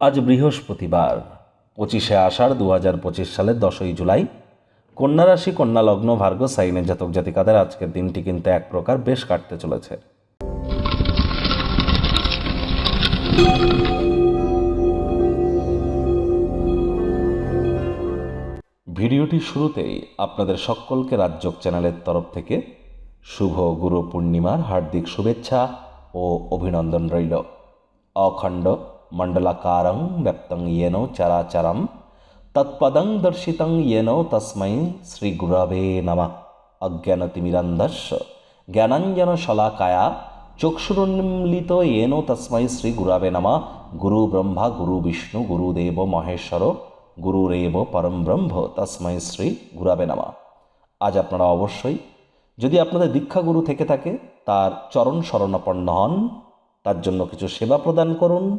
আজ বৃহস্পতিবার, পঁচিশে আষাঢ় দু হাজার পঁচিশ সালের দশই জুলাই। কন্যা রাশি, কন্যা লগ্ন ভার্গ সাইনের জাতক জাতিকাদের আজকের দিনটি কিন্তু এক প্রকার বেশ কাটতে চলেছে। ভিডিওটি শুরুতেই আপনাদের সকলকে রাজ্যক চ্যানেলের তরফ থেকে শুভ গুরু পূর্ণিমার হার্দিক শুভেচ্ছা ও অভিনন্দন রইল। অখণ্ড మండలకారం వ్యాప్తం ఏనో చరాచరం తత్పదం దర్శితం ఏనో తస్మై శ్రీ గురవే నమ అజ్ఞానతిమిరంధస్ জ্ঞানাঞ্জন শলাকায়া চক্ষুরুন্মিলিত এন তস্মৈ শ্রী গুরাবে নমা গুরু ব্রহ্মা গুরু বিষ্ণু গুরুদেব মহেশ্বর গুরুরেব পরম ব্রহ্ম তস্মৈ শ্রী গুরাবে নমা আজ আপনারা অবশ্যই যদি আপনাদের দীক্ষাগুরু থেকে থাকে, তার চরণ শরণাপন্ন হন, তার জন্য কিছু সেবা প্রদান করুন।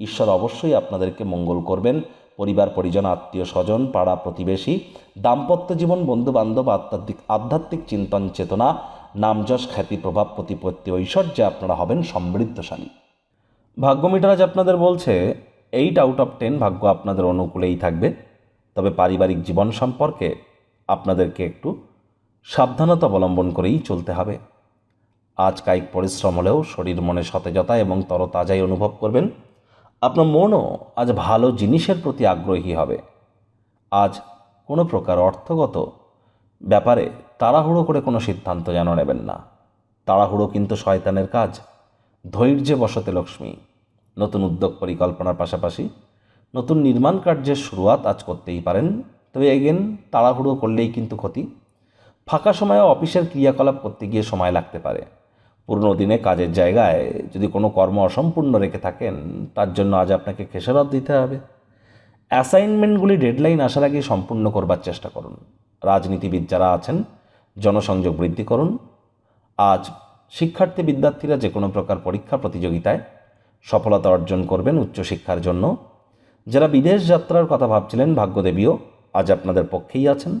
ঈশ্বর অবশ্যই আপনাদেরকে মঙ্গল করবেন। পরিবার, পরিজন, আত্মীয়, স্বজন, পাড়া, প্রতিবেশী, দাম্পত্য জীবন বন্ধু বান্ধব আধ্যাত্মিক আধ্যাত্মিক চিন্তন চেতনা নামযশ খ্যাতি, প্রভাব, প্রতিপত্তি, ঐশ্বর্যে আপনারা হবেন সমৃদ্ধশালী। ভাগ্য মিটার আজ আপনাদের বলছে এইট আউট অফ টেন ভাগ্য আপনাদের অনুকূলেই থাকবে। তবে পারিবারিক জীবন সম্পর্কে আপনাদেরকে একটু সাবধানতা অবলম্বন করেই চলতে হবে। আজ কায়িক পরিশ্রম হলেও শরীর মনে সতেজতা এবং তরতাজাই অনুভব করবেন। আপনার মনও আজ ভালো জিনিসের প্রতি আগ্রহী হবে। আজ কোনো প্রকার অর্থগত ব্যাপারে তাড়াহুড়ো করে কোনো সিদ্ধান্ত যেন নেবেন না। তাড়াহুড়ো কিন্তু শয়তানের কাজ। ধৈর্যে বসতে লক্ষ্মী। নতুন উদ্যোগ পরিকল্পনার পাশাপাশি নতুন নির্মাণ কার্যের শুরুয়াত আজ করতেই পারেন। তবে এগেন তাড়াহুড়ো করলেই কিন্তু ক্ষতি। ফাঁকা সময়ে অফিসের ক্রিয়াকলাপ করতে গিয়ে সময় লাগতে পারে। পুরনো দিনে কাজের জায়গায় যদি কোনো কর্ম অসম্পূর্ণ রেখে থাকেন, তার জন্য আজ আপনাকে খেসারত দিতে হবে। অ্যাসাইনমেন্টগুলি ডেডলাইন আসার আগে সম্পূর্ণ করবার চেষ্টা করুন। রাজনীতিবিদ যারা আছেন, জনসংযোগ বৃদ্ধি করুন। আজ শিক্ষার্থী বিদ্যার্থীরা যে কোনো প্রকার পরীক্ষা প্রতিযোগিতায় সফলতা অর্জন করবেন উচ্চশিক্ষার জন্য। যারা বিদেশ যাত্রার কথা ভাবছিলেন, ভাগ্যদেবীও আজ আপনাদের পক্ষেই আছেন।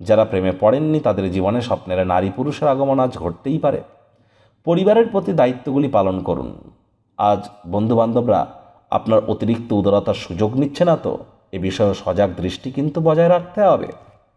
যারা প্রেমে পড়েননি, তাদের জীবনে স্বপ্নের নারী পুরুষের আগমন আজ ঘটতেই পারে। পরিবারের প্রতি দায়িত্বগুলি পালন করুন। আজ বন্ধুবান্ধবরা আপনার অতিরিক্ত উদারতার সুযোগ নিচ্ছে না তো? এ বিষয়ে সজাগ দৃষ্টি কিন্তু বজায় রাখতে হবে।